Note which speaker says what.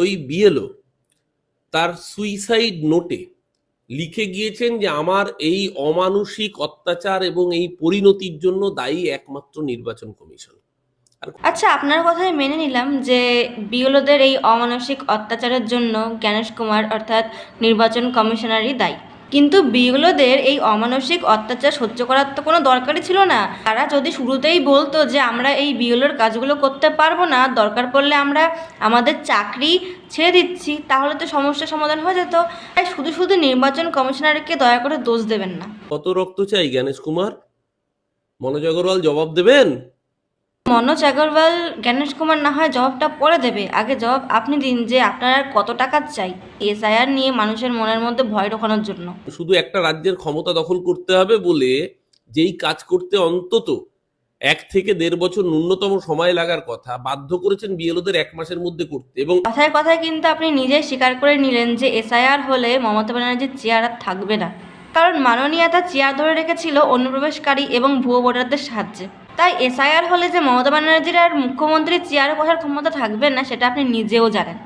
Speaker 1: ওই বিএলও তার সুইসাইড নোটে লিখে গিয়েছেন যে আমার এই অমানসিক অত্যাচার এবং এই পরিণতির জন্য দায়ী একমাত্র নির্বাচন কমিশন।
Speaker 2: আচ্ছা আপনার কথাই মেনে নিলাম যে বিএলওদের এই অমানসিক অত্যাচারের জন্য জ্ঞানেশ কুমার অর্থাৎ নির্বাচন কমিশনারই দায়ী। কিন্তু বিএলওদের এই অমানসিক অত্যাচার সহ্য করার তো কোনো দরকারই ছিল না। তারা যদি শুরুতেই বলতো যে আমরা এই বিএলওর কাজগুলো করতে পারব না, দরকার পড়লে আমরা আমাদের চাকরি ছেড়ে দিচ্ছি, তাহলে তো সমস্যার সমাধান হয়ে যেত। তাই শুধু শুধু নির্বাচন কমিশনারকে দয়া করে দোষ দেবেন না।
Speaker 1: কত রক্ত চাই জ্ঞানেশ কুমার? মনোজ জবাব দেবেন?
Speaker 2: মনোজ আগরওয়াল জ্ঞানেশ কুমার না হয় জবাবটা পরে দেবে। আগে জবাব আপনি দিন যে আপনার আর কত টাকা চাই। এসআইআর নিয়ে মানুষের মনের মধ্যে ভয় ঢোকানোর জন্য।
Speaker 1: শুধু একটা রাজ্যের ক্ষমতা দখল করতে হবে বলে যেই কাজ করতে অন্তত এক থেকে দেড় বছর ন্যূনতম সময় লাগার কথা বাধ্য করেছেন বিএলওদের এক মাসের মধ্যে করতে এবং
Speaker 2: কথায় কথায় কিন্তু আপনি নিজেই স্বীকার করে নিলেন যে এসআইআর হলে মমতা ব্যানার্জির চেয়ার আর থাকবে না। কারণ মাননীয়া তার চেয়ার ধরে রেখেছিল অনুপ্রবেশকারী এবং ভুয়ো ভোটারদের সাহায্যে। তাই এসআইআর হলে যে মমতা ব্যানার্জির আর মুখ্যমন্ত্রীর চেয়ারে বসার ক্ষমতা থাকবে না, সেটা আপনি নিজেও জানেন।